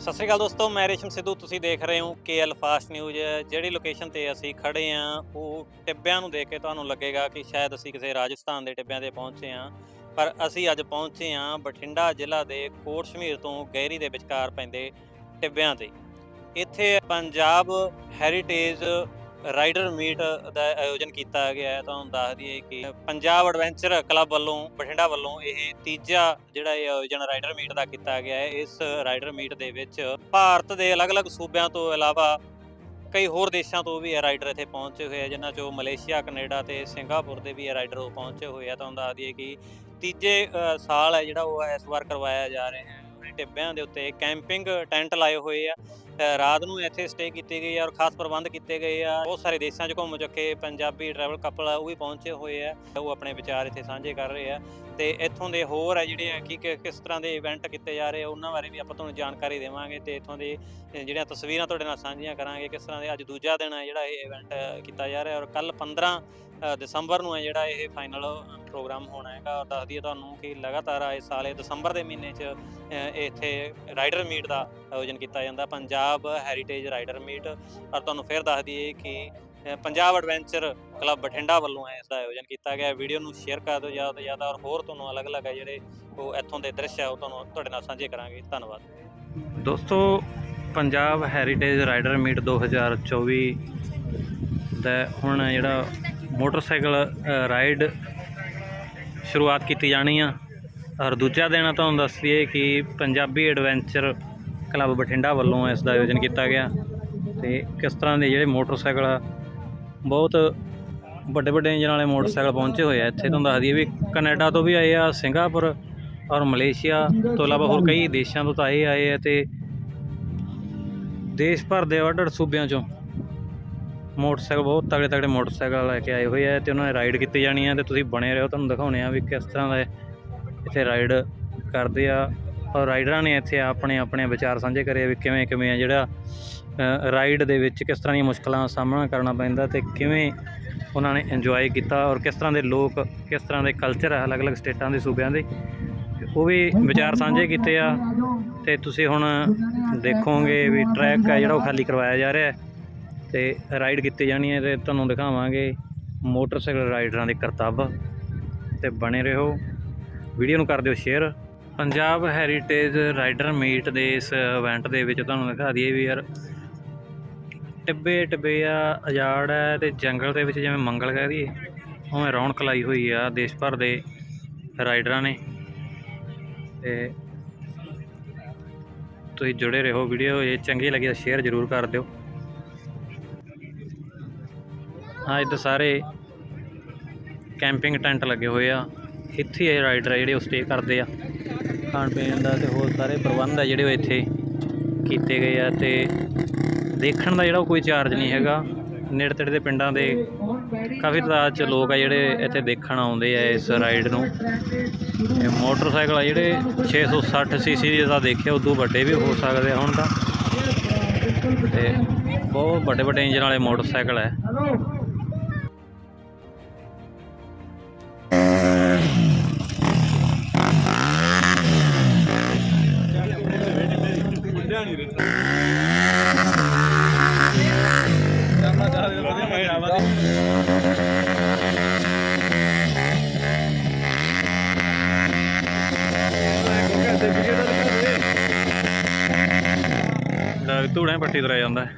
ਸਤਿ ਸ਼੍ਰੀ ਅਕਾਲ ਦੋਸਤੋ, ਮੈਂ ਰੇਸ਼ਮ ਸਿੱਧੂ। ਤੁਸੀਂ ਦੇਖ ਰਹੇ ਹੋ ਕੇਐਲ ਫਾਸਟ ਨਿਊਜ਼। ਜਿਹੜੀ ਲੋਕੇਸ਼ਨ ਤੇ ਅਸੀਂ ਖੜੇ ਆਂ, ਉਹ ਟਿੱਬਿਆਂ ਨੂੰ ਦੇਖ ਕੇ ਤੁਹਾਨੂੰ ਲੱਗੇਗਾ ਕਿ ਸ਼ਾਇਦ ਅਸੀਂ ਕਿਸੇ ਰਾਜਸਥਾਨ ਦੇ ਟਿੱਬਿਆਂ ਤੇ ਪਹੁੰਚੇ ਆਂ। ਪਰ ਅਸੀਂ ਅੱਜ ਪਹੁੰਚੇ ਆਂ ਬਠਿੰਡਾ ਜ਼ਿਲ੍ਹਾ ਦੇ ਕੋਟ ਸ਼ਮੀਰ ਤੋਂ ਗਹਿਰੀ ਦੇ ਵਿਚਕਾਰ ਪੈਂਦੇ ਟਿੱਬਿਆਂ ਤੇ। ਇੱਥੇ ਪੰਜਾਬ ਹੈਰੀਟੇਜ ਰਾਈਡਰ ਮੀਟ ਦਾ ਆਯੋਜਨ ਕੀਤਾ ਗਿਆ ਹੈ ਤੁਹਾਨੂੰ ਦੱਸ ਦਈਏ ਕਿ ਪੰਜਾਬ ਐਡਵੈਂਚਰ ਕਲੱਬ ਵੱਲੋਂ, ਬਠਿੰਡਾ ਵੱਲੋਂ ਇਹ ਤੀਜਾ ਜਿਹੜਾ ਇਹ ਆਯੋਜਨ ਰਾਈਡਰ ਮੀਟ ਦਾ ਕੀਤਾ ਗਿਆ ਹੈ। ਇਸ ਰਾਈਡਰ ਮੀਟ ਦੇ ਵਿੱਚ ਭਾਰਤ ਦੇ ਅਲੱਗ-ਅਲੱਗ ਸੂਬਿਆਂ ਤੋਂ ਇਲਾਵਾ ਕਈ ਹੋਰ ਦੇਸ਼ਾਂ ਤੋਂ ਵੀ ਇਹ ਰਾਈਡਰ ਇੱਥੇ ਪਹੁੰਚੇ ਹੋਏ ਆ, ਜਿਨ੍ਹਾਂ ਚੋਂ ਮਲੇਸ਼ੀਆ, ਕੈਨੇਡਾ ਤੇ ਸਿੰਗਾਪੁਰ ਦੇ ਵੀ ਇਹ ਰਾਈਡਰ ਉਹ ਪਹੁੰਚੇ ਹੋਏ ਆ। ਤੁਹਾਨੂੰ ਦੱਸ ਦਈਏ ਕਿ ਤੀਜੇ ਸਾਲ ਹੈ ਜਿਹੜਾ ਉਹ ਇਸ ਵਾਰ ਕਰਵਾਇਆ ਜਾ ਰਿਹਾ ਹੈ। ਟਿੱਬਿਆਂ ਦੇ ਉੱਤੇ ਕੈਂਪਿੰਗ ਟੈਂਟ ਲਾਏ ਹੋਏ ਆ। ਰਾਤ ਨੂੰ ਇੱਥੇ ਸਟੇ ਕੀਤੀ ਗਈ ਆ ਔਰ ਖਾਸ ਪ੍ਰਬੰਧ ਕੀਤੇ ਗਏ ਆ। ਬਹੁਤ ਸਾਰੇ ਦੇਸ਼ਾਂ 'ਚ ਘੁੰਮ ਚੁੱਕੇ ਪੰਜਾਬੀ ਟਰੈਵਲ ਕਪਲ ਆ ਉਹ ਵੀ ਪਹੁੰਚੇ ਹੋਏ ਆ। ਉਹ ਆਪਣੇ ਵਿਚਾਰ ਇੱਥੇ ਸਾਂਝੇ ਕਰ ਰਹੇ ਆ। ਤੇ ਇੱਥੋਂ ਦੇ ਹੋਰ ਆ ਜਿਹੜੇ ਆ ਕਿ ਕਿ- ਕਿਸ ਤਰ੍ਹਾਂ ਦੇ ਇਵੈਂਟ ਕੀਤੇ ਜਾ ਰਹੇ ਆ ਉਹਨਾਂ ਬਾਰੇ ਵੀ ਆਪਾਂ ਤੁਹਾਨੂੰ ਜਾਣਕਾਰੀ ਦੇਵਾਂਗੇ ਤੇ ਇੱਥੋਂ ਦੇ ਜਿਹੜੀਆਂ ਤਸਵੀਰਾਂ ਤੁਹਾਡੇ ਨਾਲ ਸਾਂਝੀਆਂ ਕਰਾਂਗੇ ਕਿਸ ਤਰ੍ਹਾਂ ਦੇ ਅੱਜ ਦੂਜਾ ਦਿਨ ਹੈ ਜਿਹੜਾ ਇਹ ਇਵੈਂਟ ਕੀਤਾ ਜਾ ਰਿਹਾ। ਔਰ ਕੱਲ 15 ਦਸੰਬਰ ਨੂੰ ਹੈ ਜਿਹੜਾ ਇਹ ਫਾਈਨਲ ਪ੍ਰੋਗਰਾਮ ਹੋਣਾ ਹੈਗਾ। ਔਰ ਦੱਸ ਦਈਏ ਤੁਹਾਨੂੰ ਕਿ ਲਗਾਤਾਰ ਇਸ ਸਾਲ ਦਸੰਬਰ ਦੇ ਮਹੀਨੇ 'ਚ ਅ, ਇੱਥੇ ਰਾਈਡਰ ਮੀਟ ਦਾ ਆਯੋਜਨ ਕੀਤਾ ਜਾਂਦਾ। Punjab Punjab heritage rider meet ਔਰ ਤੁਹਾਨੂੰ ਫਿਰ ਦੱਸ ਦਈਏ ਕਿ ਪੰਜਾਬ ਐਡਵੈਂਚਰ ਕਲੱਬ ਬਠਿੰਡਾ ਵੱਲੋਂ ਹੈ, ਇਸ ਦਾ ਆਯੋਜਨ ਕੀਤਾ ਗਿਆ। ਵੀਡੀਓ ਨੂੰ ਸ਼ੇਅਰ ਕਰ ਦਿਓ ਜ਼ਿਆਦਾ ਤੋਂ ਜ਼ਿਆਦਾ ਔਰ ਹੋਰ ਤੁਹਾਨੂੰ ਅਲੱਗ-ਅਲੱਗ ਹੈ ਜਿਹੜੇ ਉਹ ਇੱਥੋਂ ਦੇ ਦ੍ਰਿਸ਼ ਹੈ, ਉਹ ਤੁਹਾਨੂੰ ਤੁਹਾਡੇ ਨਾਲ ਸਾਂਝੇ ਕਰਾਂਗੇ। ਧੰਨਵਾਦ। ਦੋਸਤੋ, ਪੰਜਾਬ ਹੈਰੀਟੇਜ ਰਾਈਡਰ ਮੀਟ 2024 ਦਾ ਹੁਣ ਜਿਹੜਾ ਮੋਟਰਸਾਈਕਲ ਰਾਈਡ ਸ਼ੁਰੂਆਤ ਕੀਤੀ ਜਾਣੀ ਆ। ਔਰ ਦੂਜਾ ਦਿਨ ਤੁਹਾਨੂੰ ਦੱਸ ਦਈਏ ਕਿ ਪੰਜਾਬੀ ਐਡਵੈਂਚਰ ਕਲੱਬ ਬਠਿੰਡਾ ਵੱਲੋਂ ਇਸ ਦਾ ਆਯੋਜਨ ਕੀਤਾ ਗਿਆ ਤੇ ਕਿਸ ਤਰ੍ਹਾਂ ਦੇ ਜਿਹੜੇ ਮੋਟਰਸਾਈਕਲ ਆ, ਬਹੁਤ ਵੱਡੇ ਵੱਡੇ ਇੰਜਨ ਵਾਲੇ ਮੋਟਰਸਾਈਕਲ ਪਹੁੰਚੇ ਹੋਏ ਆ। ਇੱਥੇ ਤੁਹਾਨੂੰ ਦੱਸ ਦਈਏ ਵੀ ਕੈਨੇਡਾ ਤੋਂ ਵੀ ਆਏ ਆ, ਸਿੰਗਾਪੁਰ ਔਰ ਮਲੇਸ਼ੀਆ ਤੋਂ ਇਲਾਵਾ ਹੋਰ ਕਈ ਦੇਸ਼ਾਂ ਤੋਂ ਤਾਂ ਇਹ ਆਏ ਆ ਤੇ ਦੇਸ਼ ਭਰ ਦੇ ਵੱਡ ਸੂਬਿਆਂ ਚੋਂ ਮੋਟਰਸਾਈਕਲ, ਬਹੁਤ ਤਗੜੇ ਤਗੜੇ ਮੋਟਰਸਾਈਕਲ ਲੈ ਕੇ ਆਏ ਹੋਏ ਆ ਤੇ ਉਹਨਾਂ ਨੇ ਰਾਈਡ ਕੀਤੀ ਜਾਣੀ ਆ ਤੇ ਤੁਸੀਂ ਬਣੇ ਰਹੋ, ਤੁਹਾਨੂੰ ਦਿਖਾਉਣੇ ਆ ਵੀ ਕਿਸ ਤਰ੍ਹਾਂ ਦਾ ਇੱਥੇ ਰਾਈਡ ਕਰਦੇ ਆ। ਔਰ ਰਾਈਡਰਾਂ ਨੇ ਇੱਥੇ ਆਪਣੇ ਆਪਣੇ ਵਿਚਾਰ ਸਾਂਝੇ ਕਰੇ ਵੀ ਕਿਵੇਂ ਕਿਵੇਂ ਆ ਜਿਹੜਾ ਰਾਈਡ ਦੇ ਵਿੱਚ ਕਿਸ ਤਰ੍ਹਾਂ ਦੀਆਂ ਮੁਸ਼ਕਲਾਂ ਦਾ ਸਾਹਮਣਾ ਕਰਨਾ ਪੈਂਦਾ ਤੇ ਕਿਵੇਂ ਉਹਨਾਂ ਨੇ ਇੰਜੋਏ ਕੀਤਾ ਔਰ ਕਿਸ ਤਰ੍ਹਾਂ ਦੇ ਲੋਕ, ਕਿਸ ਤਰ੍ਹਾਂ ਦੇ ਕਲਚਰ ਆ ਅਲੱਗ-ਅਲੱਗ ਸਟੇਟਾਂ ਦੇ ਸੂਬਿਆਂ ਦੇ ਉਹ ਵੀ ਵਿਚਾਰ ਸਾਂਝੇ ਕੀਤੇ ਆ। ਤੇ ਤੁਸੀਂ ਹੁਣ ਦੇਖੋਗੇ ਵੀ ਟਰੈਕ ਆ ਜਿਹੜਾ ਉਹ ਖਾਲੀ ਕਰਵਾਇਆ ਜਾ ਰਿਹਾ ਹੈ। ਤੇ ਰਾਈਡ ਕੀਤੀ ਜਾਣੀ ਹੈ ਤੇ ਤੁਹਾਨੂੰ ਦਿਖਾਵਾਂਗੇ ਮੋਟਰਸਾਈਕਲ ਰਾਈਡਰਾਂ ਦੇ ਕਰਤੱਵ। ਤੇ ਬਣੇ ਰਹੋ। ਵੀਡੀਓ ਨੂੰ ਕਰ ਦਿਓ share Punjab heritage rider meet ਦੇ ਇਸ ਇਵੈਂਟ ਦੇ ਵਿੱਚ ਤੁਹਾਨੂੰ ਦਿਖਾ ਦਈਏ ਵੀ ਯਾਰ ਟਿੱਬੇ ਟਿੱਬੇ ਆ, ਅਜਾੜ ਹੈ ਤੇ ਜੰਗਲ ਦੇ ਵਿੱਚ ਜਿਵੇਂ ਮੰਗਲ ਕਹਿ ਦਈਏ, ਉਵੇਂ ਰੌਣਕ ਲਾਈ ਹੋਈ ਆ ਦੇਸ਼ ਭਰ ਦੇ ਰਾਈਡਰਾਂ ਨੇ। ਤੇ ਤੁਸੀਂ ਜੁੜੇ ਰਹੋ ਵੀਡੀਓ, ਇਹ ਚੰਗੀ ਲੱਗੀ ਤਾਂ ਸ਼ੇਅਰ ਜ਼ਰੂਰ ਕਰ ਦਿਓ। ਹਾਂ ਇੱਧਰ ਸਾਰੇ ਕੈਂਪਿੰਗ ਟੈਂਟ ਲੱਗੇ ਹੋਏ ਆ, ਇੱਥੇ ਇਹ ਰਾਈਡਰ ਆ ਜਿਹੜੇ ਉਹ ਸਟੇ ਕਰਦੇ ਆ। ਖਾਣ ਪੀਣ ਦਾ ਤੇ ਹੋਰ ਸਾਰੇ ਪ੍ਰਬੰਧ ਆ ਜਿਹੜੇ ਉਹ ਇੱਥੇ ਕੀਤੇ ਗਏ ਆ ਤੇ ਦੇਖਣ ਦਾ ਜਿਹੜਾ ਉਹ ਕੋਈ ਚਾਰਜ ਨਹੀਂ ਹੈਗਾ। ਨੇੜੇ ਤੇੜੇ ਦੇ ਪਿੰਡਾਂ ਦੇ ਕਾਫੀ ਤਾਦਾਦ ਚ ਲੋਕ ਆ ਜਿਹੜੇ ਇੱਥੇ ਦੇਖਣ ਆਉਂਦੇ ਆ ਇਸ ਰਾਈਡ ਨੂੰ। ਇਹ ਮੋਟਰਸਾਈਕਲ ਆ ਜਿਹੜੇ 660 ਸੀਸੀ ਦੇ ਤਾਂ ਦੇਖਿਆ, ਉਦੋਂ ਵੱਡੇ ਵੀ ਹੋ ਸਕਦੇ ਆ ਹੁਣ ਤਾਂ। ਤੇ ਬਹੁਤ ਵੱਡੇ ਵੱਡੇ ਇੰਜਨ ਵਾਲੇ ਮੋਟਰਸਾਈਕਲ ਹੈ ਧੂੜਾਂ ਪੱਟੀ ਤੁਰਿਆ ਜਾਂਦਾ। ਹੈ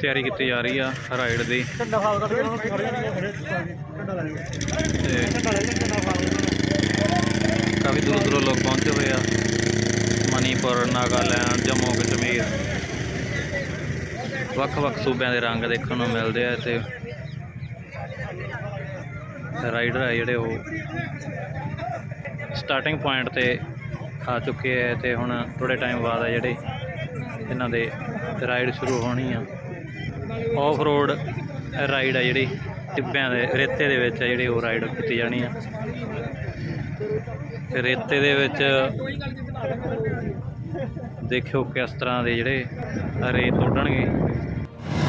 ਤਿਆਰੀ ਕੀਤੀ ਜਾ ਰਹੀ ਆ ਰਾਈਡ ਦੀ। ਤੇ ਕਾਫੀ ਦੂਰ ਦੂਰੋਂ ਲੋਕ ਪਹੁੰਚੇ ਹੋਏ ਆ। ਮਨੀਪੁਰ, ਨਾਗਾਲੈਂਡ, ਜੰਮੂ, ਕਸ਼ਮੀਰ। ਵੱਖ-ਵੱਖ ਸੂਬਿਆਂ ਦੇ ਰੰਗ ਦੇਖਣ ਨੂੰ ਮਿਲਦੇ ਆ ਤੇ ਰਾਈਡਰ ਆ ਜਿਹੜੇ ਉਹ ਸਟਾਰਟਿੰਗ ਪੁਆਇੰਟ ਤੇ ਆ ਚੁੱਕੇ ਆ ਤੇ ਹੁਣ ਥੋੜੇ ਟਾਈਮ ਬਾਅਦ ਆ ਜਿਹੜੇ ਇਹਨਾਂ ਦੇ ਰਾਈਡ ਸ਼ੁਰੂ ਹੋਣੀ ਆ। ਆਫ ਰੋਡ ਰਾਈਡ ਆ ਜਿਹੜੀ, ਟਿੱਬਿਆਂ ਦੇ ਰੇਤੇ ਦੇ ਵਿੱਚ ਆ ਜਿਹੜੀ ਉਹ ਰਾਈਡ ਕੀਤੀ ਜਾਣੀ ਆ। ਤੇ ਰੇਤੇ ਦੇ ਵਿੱਚ ਦੇਖਿਓ ਕਿਸ ਤਰ੍ਹਾਂ ਦੇ ਜਿਹੜੇ ਰੇਤ ਉੱਡਣਗੇ।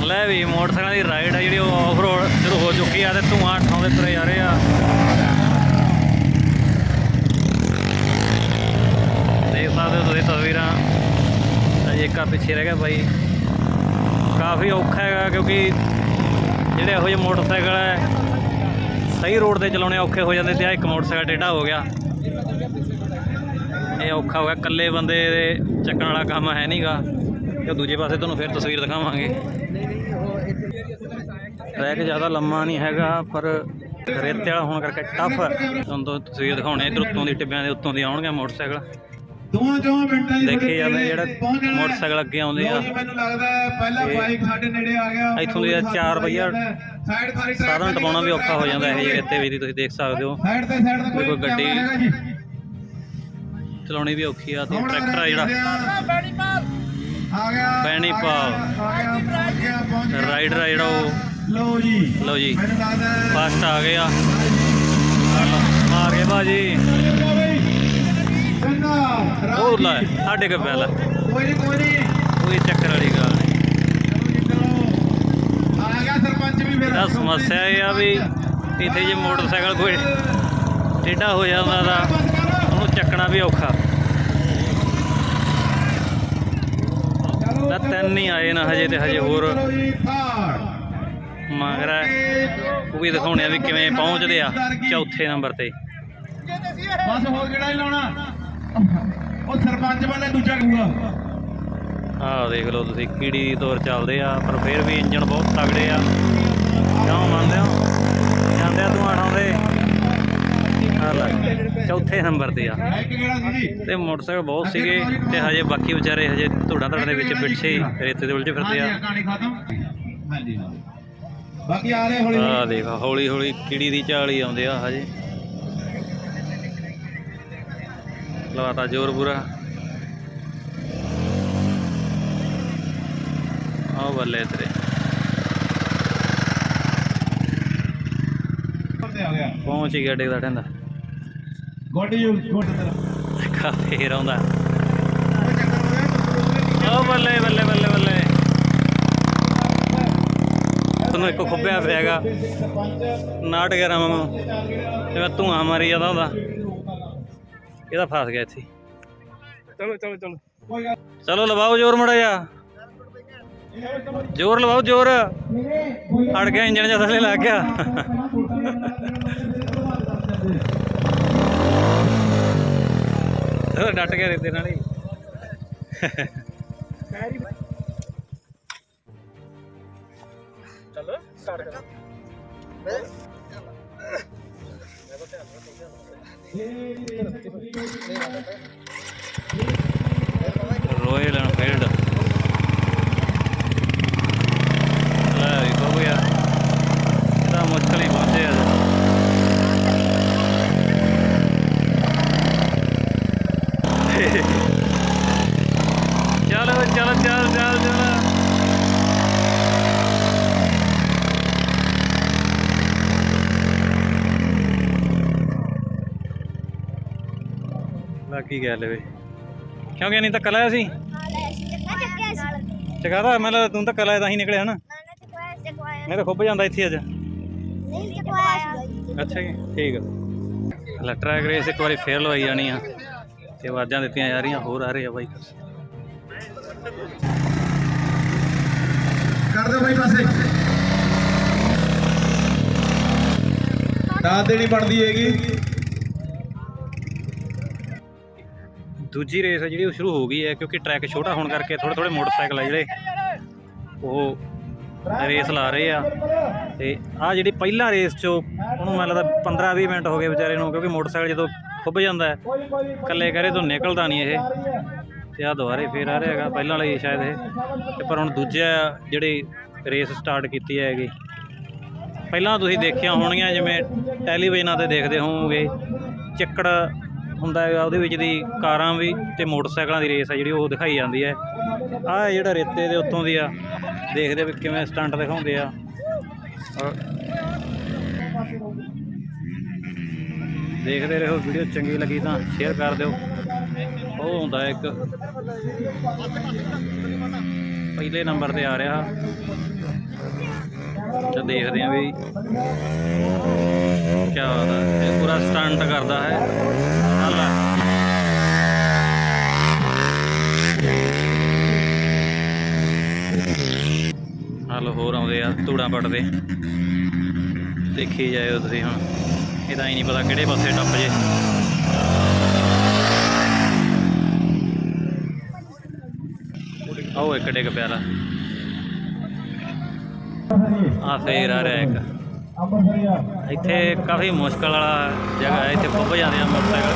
ਲੈ ਵੀ, ਮੋਟਰਸਾਈਕਲਾਂ ਦੀ ਰਾਈਡ ਆ ਜਿਹੜੀ, ਉਹ ਆਫ ਰੋਡ ਸ਼ੁਰੂ ਹੋ ਚੁੱਕੀ ਆ ਤੇ ਧੂਆਂ ਠਾਉਂਦੇ ਤੁਰੇ ਜਾ ਰਹੇ ਆ। ਦੇਖ ਸਕਦੇ ਹੋ ਤੁਸੀਂ ਤਸਵੀਰਾਂ, ਅਜੇ ਇੱਕ ਪਿੱਛੇ ਰਹਿ ਗਿਆ ਬਾਈ। ਕਾਫੀ ਔਖਾ ਹੈਗਾ ਕਿਉਂਕਿ ਜਿਹੜੇ ਇਹੋ ਜਿਹੇ ਮੋਟਰਸਾਈਕਲ ਹੈ ਸਹੀ ਰੋਡ ਤੇ ਚਲਾਉਣੇ ਔਖੇ ਹੋ ਜਾਂਦੇ ਤੇ ਆ ਇੱਕ ਮੋਟਰਸਾਈਕਲ ਟੇਢਾ ਹੋ ਗਿਆ। ਇਹ ਔਖਾ ਹੋ ਗਿਆ ਇਕੱਲੇ ਬੰਦੇ ਦੇ ਚੱਕਣ ਵਾਲਾ ਕੰਮ ਹੈ ਨਹੀਂਗਾ ਤੇ ਦੂਜੇ ਪਾਸੇ ਤੁਹਾਨੂੰ ਫਿਰ ਤਸਵੀਰ ਦਿਖਾਵਾਂਗੇ। ਟਰੈਕ ਜ਼ਿਆਦਾ ਲੰਮਾ ਨਹੀਂ ਹੈਗਾ ਪਰ ਰੇਤੇ ਵਾਲਾ ਹੋਣ ਕਰਕੇ ਟਫ ਹੈ। ਤੁਹਾਨੂੰ ਤਸਵੀਰ ਦਿਖਾਉਣੇ ਇਧਰ ਉੱਤੋਂ ਦੀ ਟਿੱਬਿਆਂ ਦੇ ਉੱਤੋਂ ਦੀ ਆਉਣਗੇ ਮੋਟਰਸਾਈਕਲ। ਦੋਵਾਂ ਚੋਂ ਮਿੰਟਾਂ ਦੀ ਦੇਖੇ ਜਾਂਦੇ ਜਿਹੜਾ ਮੋਟਰਸਾਈਕਲ ਅੱਗੇ ਆਉਂਦੇ ਆ। ਲਓ ਜੀ, ਮੈਨੂੰ ਲੱਗਦਾ ਹੈ ਪਹਿਲਾ ਤੇ ਬਾਈਕ ਸਾਡੇ ਨੇੜੇ ਆ ਗਿਆ। ਇੱਥੋਂ ਦੀ ਚਾਰ ਪਹੀਆ ਸਾਈਡ ਖਾਲੀ ਸਾਧਨ ਟਪਾਉਣਾ ਵੀ ਔਖਾ ਹੋ ਜਾਂਦਾ ਇਹ ਰੇਤੇ ਵਿੱਚ ਦੀ ਤੁਸੀਂ ਦੇਖ ਸਕਦੇ ਹੋ। ਸਾਈਡ ਤੇ ਸਾਈਡ ਤੇ ਵੀ ਕੋਈ ਗੱਡੀ-। ਚਲਾਉਣੀ ਵੀ ਔਖੀ ਆ ਤੇ ਟਰੈਕਟਰ ਆ ਜਿਹੜਾ। ਆ ਗਿਆ। ਬੈਣੀ ਆ ਪਾਲ। ਰਾਈਡਰ ਆ ਜਿਹੜਾ ਉਹ। ਲਓ ਜੀ। ਲਓ ਜੀ। ਫਾਸਟ ਆ ਗਏ ਆ ਮਾਰ ਗਏ ਬਾਜੀ। ਉਹ ਲੈ ਸਾਡੇ ਕੇ ਪਹਿਲਾ। ਕੋਈ ਨਹੀਂ ਕੋਈ ਨਹੀਂ ਕੋਈ ਚੱਕਰ ਵਾਲੀ ਗੱਲ ਨਹੀਂ ਆ ਗਿਆ ਸਰਪੰਚ ਵੀ ਫਿਰ ਇਹਦਾ ਸਮੱਸਿਆ ਇਹ ਆ ਵੀ ਇੱਥੇ ਜੇ ਮੋਟਰਸਾਈਕਲ ਕੋਈ ਟੇਢਾ ਹੋ ਜਾਂਦਾ ਤਾਂ ਚੱਕਣਾ ਵੀ ਔਖਾ। ਤਾਂ ਤਿੰਨ ਹੀ ਆਏ ਨਾ ਹਜੇ ਤੇ ਹਜੇ ਹੋਰ। ਮਗਰ ਉਹ ਵੀ ਦਿਖਾਉਣੇ ਆ ਵੀ ਕਿਵੇਂ ਪਹੁੰਚਦੇ ਆ ਚੌਥੇ ਨੰਬਰ ਤੇ। ਬਸ ਹੋਰ ਕਿਹੜਾ ਹੀ ਲਾਉਣਾ? ਉਹ ਸਰਪੰਚ ਵਾਲੇ ਦੂਜਾ ਕਹੂਗਾ ਆਹ ਦੇਖ ਲਓ ਤੁਸੀਂ ਕੀੜੀ ਦੀ ਤੋਰ ਚੱਲਦੇ ਆ ਪਰ ਫਿਰ ਵੀ ਇੰਜਣ ਬਹੁਤ ਤਗੜੇ ਆ। ਕਿਉਂ ਮੰਨਦੇ ਹੋ? ਜਾਂਦੇ ਆ ਧੂਆਂ ਉਡਾਉਂਦੇ ਆਹ ਲੈ। ਚੌਥੇ ਨੰਬਰ ਤੇ ਆ। ਤੇ ਮੋਟਰਸਾਈਕਲ ਬਹੁਤ ਸੀਗੇ ਤੇ ਹਜੇ ਬਾਕੀ ਵਿਚਾਰੇ ਹਜੇ ਧੂੜਾਂ ਧੜ ਦੇ ਵਿੱਚ ਪਿੱਛੇ ਰੇਤੇ ਦੇ ਉਲਝੇ ਫਿਰਦੇ ਆ। ਹਾਂਜੀ ਹਾਂ। ਬਾਕੀ ਆ ਰਹੇ ਹੌਲੀ ਆਹ ਦੇਖ ਹੌਲੀ ਹੌਲੀ ਕੀੜੀ ਦੀ ਹੀ ਆਉਂਦੇ ਆ ਹਜੇ। ਲਵਾਤਾ ਜ਼ੋਰ ਪੂਰਾ। ਆਹ ਬੱਲੇ ਤੇਰੇ। ਤੇ ਆ ਗਿਆ। ਪਹੁੰਚ ਹੀ ਗਿਆ ਡੇਗਦਾ ਠੰਦਾ ਗੋਡੀ ਯੂ ਛੋਟ ਤੇਰਾ ਕਾ ਫੇਰ ਆਉਂਦਾ ਆਹ ਬੱਲੇ ਬੱਲੇ ਬੱਲੇ ਬੱਲੇ। ਤੁਹਾਨੂੰ ਇੱਕ ਖੁੱਬਿਆ ਪਿਆਗਾ ਨਾਟ ਗਿਆ ਮਾਮਾ ਜਿਵੇਂ ਧੂਆਂ ਮਾਰੀ ਜਾਂਦਾ ਹੁੰਦਾ। ਇਹਦਾ ਫਸ ਗਿਆ ਇੱਥੇ। ਚਲੋ ਚਲੋ ਚਲੋ। ਕੋਈ ਗੱਲ ਚਲੋ ਲਵਾਓ ਜ਼ੋਰ ਮੜਾ ਜਾ ਜ਼ੋਰ ਲਵਾਓ ਜ਼ੋਰ। ਅੜ ਗਿਆ ਇੰਜਣ ਜਿਹਾ ਥੱਲੇ ਲੱਗ ਗਿਆ। ਡਟ ਗਿਆ ਰੇਤੇ ਨਾਲ ਹੀ ਚਲੋ ਸਟਾਰਟ ਕਰ ਰੋਇਲ ਐਨਫੀਲਡ ਲੈ ਵੀ ਕਹੋ ਯਾਰ ਇਹਦਾ ਮੁਸ਼ਕਲ ਹੀ ਪਹੁੰਚੇ ਅੱਜ ਚਲੋ ਚਲੋ ਚੱਲ ਚੱਲ ਚੱਲ ਲੱਗੀ ਗੱਲ ਵੇ ਕਿਉਂਕਿ ਨਹੀਂ ਧੱਕਾ ਲਾਇਆ ਸੀ? ਚਕਾਦਾ ਮੈਂ ਲੱਗਾ ਤੂੰ ਧੱਕਾ ਲਾਇਆ ਤਾਂ ਹੀ ਨਿਕਲਿਆ ਹਨਾ ਮੈਂ ਤਾਂ ਖੁੱਬ ਜਾਂਦਾ ਇੱਥੇ ਅੱਜ। ਅੱਛਾ ਜੀ, ਠੀਕ ਆ। ਲੈ ਟਰੈਕ ਇੱਕ ਵਾਰੀ ਫੇਰ ਲਵਾਈ ਜਾਣੀ ਆ। ਤੇ ਆਵਾਜ਼ਾਂ ਦਿੱਤੀਆਂ ਜਾ ਰਹੀਆਂ, ਹੋਰ ਆ ਰਹੇ ਆ ਬਾਈ ਕਰ ਦਿਓ ਬਾਈ ਪਾਸੇ। ਦਾਦ ਦੇਣੀ ਬਣਦੀ ਹੈਗੀ। ਦੂਜੀ ਰੇਸ ਹੈ ਜਿਹੜੀ ਉਹ ਸ਼ੁਰੂ ਹੋ ਗਈ ਹੈ, ਕਿਉਂਕਿ ਟਰੈਕ ਛੋਟਾ ਹੋਣ ਕਰਕੇ ਥੋੜੇ ਥੋੜੇ ਮੋਟਰਸਾਈਕਲ ਆ ਜਿਹੜੇ, ਉਹ ਰੇਸ ਲਾ ਰਹੇ ਆ। ਤੇ ਆ ਜਿਹੜੀ ਪਹਿਲਾ ਰੇਸ ਚੋਂ ਉਹਨੂੰ ਮੈਨੂੰ ਲੱਗਦਾ 15 20 ਮਿੰਟ ਹੋ ਗਏ ਵਿਚਾਰੇ ਨੂੰ, ਕਿਉਂਕਿ ਮੋਟਰਸਾਈਕਲ ਜਦੋਂ ਖੁੱਬ ਜਾਂਦਾ ਹੈ, ਇਕੱਲੇ ਕਰੇ ਤੋਂ ਨਿਕਲਦਾ ਨਹੀਂ ਇਹ। ਤੇ ਆ ਦੁਬਾਰੇ ਫੇਰ ਆ ਰਿਹਾ ਹੈਗਾ, ਪਹਿਲਾਂ ਵਾਲੀ ਸ਼ਾਇਦ ਇਹ। ਤੇ ਪਰ ਹੁਣ ਦੂਜਾ ਜਿਹੜੀ ਰੇਸ ਸਟਾਰਟ ਕੀਤੀ ਹੈਗੀ। ਪਹਿਲਾਂ ਤੁਸੀਂ ਦੇਖਿਆ ਹੋਣਗੀਆਂ, ਜਿਵੇਂ ਟੈਲੀਵਿਜ਼ਨਾਂ ਤੇ ਦੇਖਦੇ ਹੋਵੋਗੇ, ਚੱਕੜ ਹੁੰਦਾ ਹੈਗਾ, ਉਹਦੇ ਵਿੱਚ ਦੀ ਕਾਰਾਂ ਵੀ ਤੇ ਮੋਟਰਸਾਈਕਲਾਂ ਦੀ ਰੇਸ ਆ ਜਿਹੜੀ ਉਹ ਦਿਖਾਈ ਜਾਂਦੀ ਹੈ। ਆਹ ਜਿਹੜਾ ਰੇਤੇ ਦੇ ਉੱਤੋਂ ਦੀ ਆ। ਦੇਖਦੇ ਵੀ ਕਿਵੇਂ ਸਟੰਟ ਦਿਖਾਉਂਦੇ ਆ। ਦੇਖਦੇ ਰਹੋ, ਵੀਡੀਓ ਚੰਗੀ ਲੱਗੀ ਤਾਂ ਸ਼ੇਅਰ ਕਰ ਦਿਓ। ਉਹ ਹੁੰਦਾ ਇੱਕ ਪਹਿਲੇ ਨੰਬਰ ਤੇ ਆ ਰਿਹਾ। ਤੇ ਦੇਖਦੇ ਆ ਵੀ ਕੀ ਹੁੰਦਾ ਇਹ ਪੂਰਾ ਸਟੰਟ ਕਰਦਾ ਹੈ ਹਲਾ ਆ, ਧੂੜਾਂ ਪੜਦੇ ਦੇਖੀ ਜਾਇਓ ਤੁਸੀਂ ਹੁਣ। ਇਹਦਾ ਹੀ ਨਹੀਂ ਪਤਾ ਕਿਹੜੇ ਪਾਸੇ ਟੱਪ ਜੇ। ਆਓ ਇੱਕ ਡਿੱਗ ਪਿਆ ਆ ਫੇਰ ਆ ਰਿਹਾ ਇੱਕ। ਇੱਥੇ ਕਾਫੀ ਮੁਸ਼ਕਲ ਵਾਲਾ ਜਗ੍ਹਾ ਹੈ, ਇੱਥੇ ਫੁੱਬ ਜਾਂਦੇ ਆ ਮੋਟਰਸਾਈਕਲ।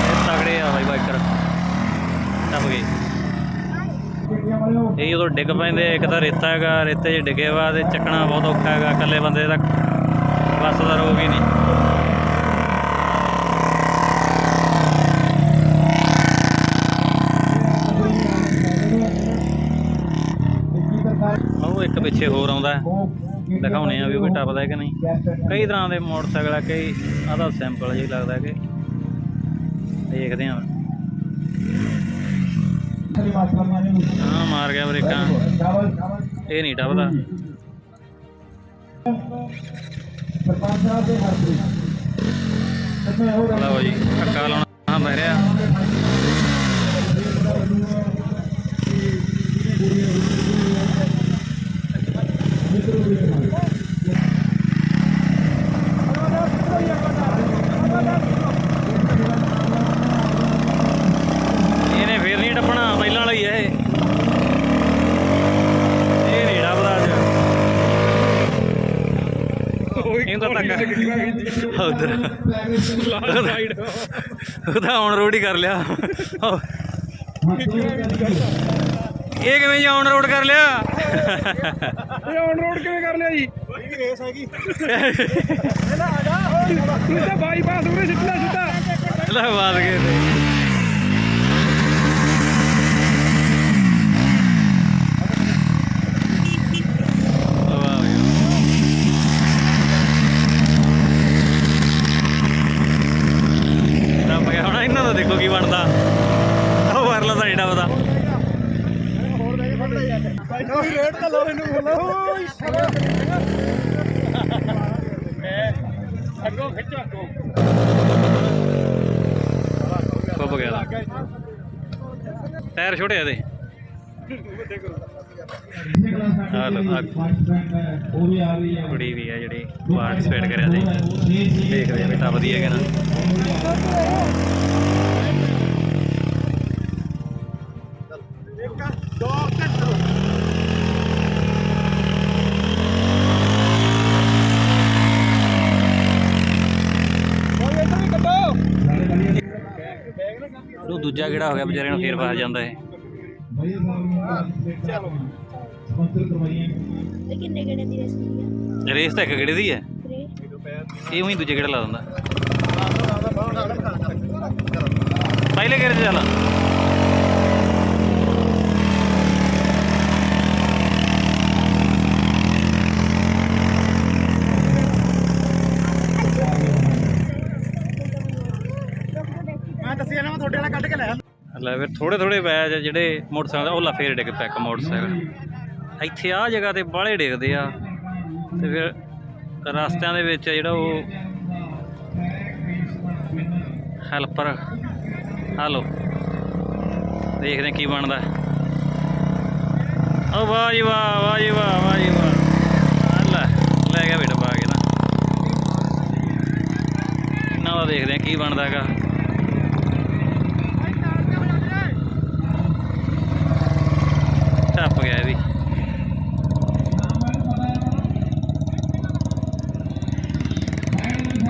ਇਹ ਤਗੜੇ ਆ ਬਾਈ ਬਾਈਕਰ। ਟੱਪ ਗਏ। ਇਹ ਜਦੋਂ ਡਿੱਗ ਪੈਂਦੇ, ਇੱਕ ਤਾਂ ਰੇਤਾ ਹੈਗਾ, ਰੇਤੇ 'ਚ ਡਿੱਗੇ ਵਾ ਤੇ ਚੱਕਣਾ ਬਹੁਤ ਔਖਾ ਹੈਗਾ, ਇਕੱਲੇ ਬੰਦੇ ਦਾ ਬੱਸ ਦਾ ਰੋਗ ਹੀ ਨਹੀਂ। ਉਹ ਇੱਕ ਪਿੱਛੇ ਹੋਰ ਆਉਂਦਾ। ਦਿਖਾਉਣੇ ਆ ਵੀ ਉਹ ਵੀ ਟੱਪਦਾ ਕਿ ਨਹੀਂ। ਕਈ ਤਰ੍ਹਾਂ ਦੇ ਮੋਟਰਸਾਈਕਲ ਆ, ਕਈ ਆਦਾ ਸਿੰਪਲ ਜਿਹਾ ਲੱਗਦਾ ਕਿ ਦੇਖਦੇ ਹਾਂ ਹਾਂ ਮਾਰ ਗਿਆ ਬ੍ਰੇਕਾਂ ਇਹ ਨਹੀਂ ਟੱਪਦਾ ਲਓ ਜੀ ਧੱਕਾ ਲਾਉਣਾ ਪੈ ਰਿਹਾ ਫੇਰ ਨਹੀਂ ਟੱਪਣਾ ਪਹਿਲਾਂ ਵਾਲਾ ਹੀ ਹੈ ਇਹ ਇਹ ਨਹੀਂ ਟੱਪਦਾ ਅੱਜ ਇਹਨੂੰ ਤਾਂ ਉਧਰ। ਉਹਦਾ ਔਨ ਰੋਡ ਹੀ ਕਰ ਲਿਆ। ਇਹ ਕਿਵੇਂ ਜੀ ਔਨ ਰੋਡ ਕਰ ਲਿਆ? ਇਹ ਔਨ ਰੋਡ ਕਿਵੇਂ ਕਰ ਲਿਆ ਜੀ? ਬੜੀ ਰੇਸ ਹੈਗੀ ਤੂੰ ਤਾਂ ਬਾਈਪਾਸ ਉਰੇ ਸਿੱਧਾ ਸਿੱਧਾ। ਲੈ ਬਾਤ ਕੇ ਤੇ ਵਾਹ ਵੀ ਵਾਹ। ਟੱਪ ਗਿਆ ਹੁਣ ਇਹਨਾਂ ਦਾ ਦੇਖੋ ਕੀ ਬਣਦਾ ਉਹ ਵਰਲਾ ਤਾਂ ਨਹੀਂ ਟੱਪਦਾ ਰੇਟ ਤਾਂ ਲੋ ਇਹਨੂੰ ਬੋਲੋ ਅੱਗੋਂ ਖਿੱਚੋ ਅੱਗੋਂ ਫੁੱਬ ਗਿਆ ਟਾਇਰ ਛੋਟੇ ਆ ਇਹਦੇ। ਆ ਲੋ ਵੀ ਹੈ ਕੁੜੀ ਵੀ ਆ ਜਿਹੜੀ ਪਾਰਟਿਸਪੇਟ ਕਰਿਆ ਸੀ ਦੇਖਦੇ ਆ ਵੀ ਟੱਪਦੀ ਹੈ ਨਾ। ਉਹ ਦੂਜਾ ਕਿਹੜਾ ਹੋ ਗਿਆ ਵਿਚਾਰੇ ਨੂੰ ਫੇਰ ਫਸ ਜਾਂਦਾ ਇਹ ਭਾਈ ਸਾਹਿਬ ਸਪਾਂਸਰ ਕਰਵਾਈਏ ਤੇ ਕਿੰਨੇ ਗਣੇ ਦੀ ਰੈਸਿਪੀ ਆ ਰੇਸ ਤਾਂ ਇੱਕ ਕਿਹੜੇ ਦੀ ਹੈ ਇਹ ਉਹੀ ਦੂਜੇ ਕਿਹੜਾ ਲਾ ਦਿੰਦਾ ਪਹਿਲੇ ਗੇਰ ਚ ਚੱਲ ਮੈਂ ਦੱਸਿਆ ਮੈਂ ਤੁਹਾਡੇ ਵਾਲਾ ਕੱਢ ਕੇ ਲੈ ਲੈ ਫਿਰ ਥੋੜੇ ਥੋੜੇ ਬੈਜ ਜਿਹੜੇ ਮੋਟਰਸਾਈਕਲ ਉਹ ਲਾਫੇਰ ਡਿੱਗ ਪਿਆ ਇੱਕ ਮੋਟਰਸਾਈਕਲ। ਇੱਥੇ ਆ ਜਗ੍ਹਾ ਤੇ ਬਾਹਲੇ ਡਿੱਗਦੇ ਆ। ਤੇ ਫਿਰ ਰਸਤਿਆਂ ਦੇ ਵਿੱਚ ਜਿਹੜਾ ਉਹ ਹੈਲਪਰ। ਹਲੋ। ਦੇਖਦੇ ਹਾਂ ਕੀ ਬਣਦਾ। ਓ ਵਾਹ ਜੀ ਵਾਹ ਵਾਹ ਜੀ ਵਾਹ ਵਾਹ ਜੀ ਵਾਹ। ਆ ਲੈ ਲੈ ਗਿਆ ਬੇਟਾ, ਪਾ ਕੇ ਨਾ। ਇਹਨਾਂ ਦਾ ਦੇਖਦੇ ਹਾਂ ਕੀ ਬਣਦਾ ਹੈਗਾ ਟੱਪ ਗਿਆ ਇਹ ਵੀ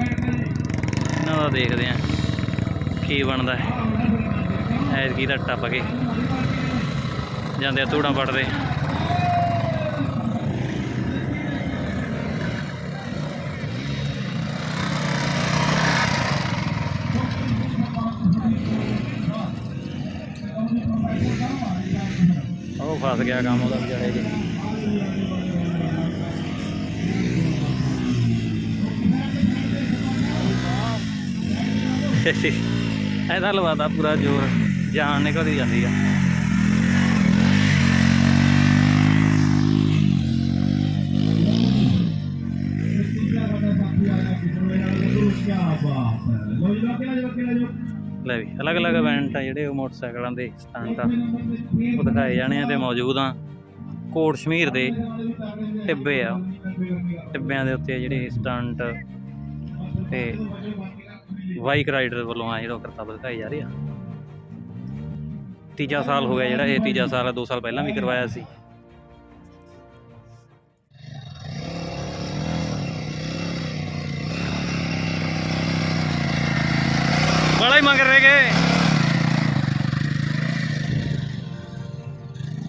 ਇਹਨਾਂ ਦਾ ਦੇਖਦੇ ਆ ਕੀ ਬਣਦਾ ਹੈ। ਐਤਕੀ ਦਾ ਟੱਪ ਕੇ ਜਾਂਦੇ ਆ ਧੂੜਾਂ ਪੜਦੇ ਉਹ ਫਸ ਗਿਆ ਕੰਮ ਉਹਦਾ ਵਿਚਾਰੇ ਜੀ। ਇਹਦਾ ਲਵਾਦਾ ਪੂਰਾ ਜ਼ੋਰ। ਜਾਨ ਨਿਕਲਦੀ ਜਾਂਦੀ ਆ। ਲੈ ਵੀ ਅਲੱਗ ਅਲੱਗ ਇਵੈਂਟ ਆ ਜਿਹੜੇ ਉਹ ਮੋਟਰਸਾਈਕਲਾਂ ਦੇ ਸਟੰਟ ਆ ਉਹ ਦਿਖਾਏ ਜਾਣੇ ਆ ਤੇ ਮੌਜੂਦ ਆ। ਕੋਟ ਸ਼ਮੀਰ ਦੇ ਟਿੱਬੇ ਆ। ਟਿੱਬਿਆਂ ਦੇ ਉੱਤੇ ਜਿਹੜੇ ਸਟੰਟ ਤੇ ਬਾਈਕ ਰਾਈਡਰ ਵੱਲੋਂ ਆ ਜਿਹੜਾ ਕਰਤੱਵ ਦਿਖਾਏ ਜਾ ਰਹੇ। ਆ ਤੀਜਾ ਸਾਲ ਹੋ ਗਿਆ ਜਿਹੜਾ ਇਹ ਤੀਜਾ ਸਾਲ ਆ 2 ਸਾਲ ਪਹਿਲਾਂ ਵੀ ਕਰਵਾਇਆ ਸੀ। ਬੜਾ ਹੀ ਮੰਗ ਰਹੇ ਗਏ।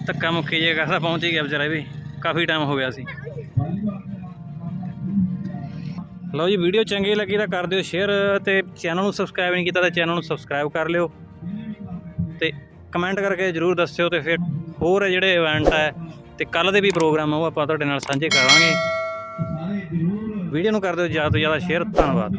ਧੱਕਾ ਮੁੱਕੀ ਜੇ ਕਰਦਾ ਪਹੁੰਚ ਹੀ ਗਿਆ ਵਿਚਾਰਾ ਵੀ। ਕਾਫੀ ਟਾਈਮ ਹੋ ਗਿਆ ਸੀ। ਲਓ ਜੀ ਵੀਡੀਓ ਚੰਗੀ ਲੱਗੀ ਤਾਂ ਕਰ ਦਿਓ ਸ਼ੇਅਰ ਤੇ ਚੈਨਲ ਨੂੰ ਸਬਸਕ੍ਰਾਈਬ ਨਹੀਂ ਕੀਤਾ ਤਾਂ ਚੈਨਲ ਨੂੰ ਸਬਸਕ੍ਰਾਈਬ ਕਰ ਲਿਓ। ਤੇ ਕਮੈਂਟ ਕਰਕੇ ਜਰੂਰ ਦੱਸਿਓ ਤੇ ਫਿਰ ਹੋਰ ਜਿਹੜੇ ਇਵੈਂਟ ਹੈ ਤੇ ਕੱਲ ਦੇ ਵੀ ਪ੍ਰੋਗਰਾਮ ਆ, ਉਹ ਆਪਾਂ ਤੁਹਾਡੇ ਨਾਲ ਸਾਂਝੇ ਕਰਾਂਗੇ। ਵੀਡੀਓ ਨੂੰ ਕਰ ਦਿਓ, ਜ਼ਿਆਦਾ ਤੋਂ ਜ਼ਿਆਦਾ ਸ਼ੇਅਰ ਧੰਨਵਾਦ।